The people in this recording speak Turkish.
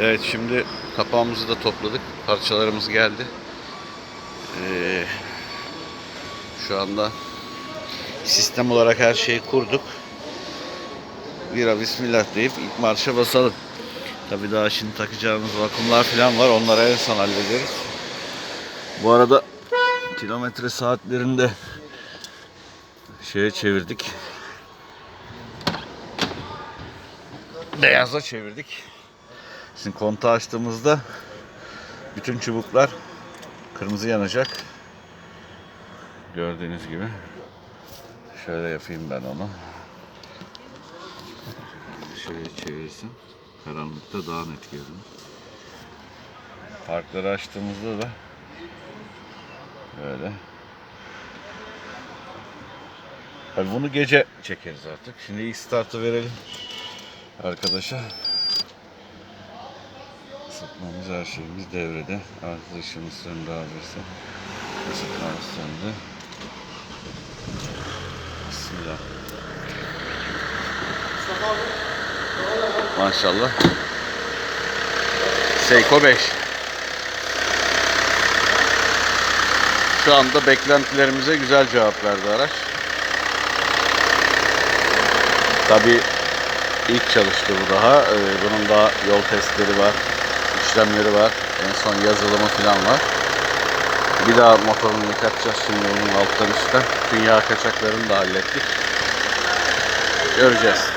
Evet şimdi kapağımızı da topladık. Parçalarımız geldi. Ee, şu anda sistem olarak her şeyi kurduk. Bira bismillah deyip ilk marşa basalım. Tabii daha şimdi takacağımız vakumlar falan var. Onları en son hallederiz. Bu arada kilometre saatlerinde şeye çevirdik. Beyaza çevirdik. Şimdi kontağı açtığımızda bütün çubuklar kırmızı yanacak. Gördüğünüz gibi. Şöyle yapayım ben onu. Şöyle çevirsin. Karanlıkta daha net görünür. Parkları açtığımızda da böyle. Tabii bunu gece çekeriz artık. Şimdi ilk startı verelim arkadaşa. Isıtmamız her şeyimiz devrede. Artı ışığımız söndü abisi. Isıtmamız söndü. Bismillah. Maşallah. Seiko 5. Şu anda beklentilerimize güzel cevap verdi araç. Tabi ilk çalıştı bu daha. Ee, bunun daha yol testleri var, işlemleri var. En son yazılımı falan var. Bir daha motorunu yıkatacağız şimdi bunun alttan üstten. Dünya kaçaklarını da hallettik. Göreceğiz.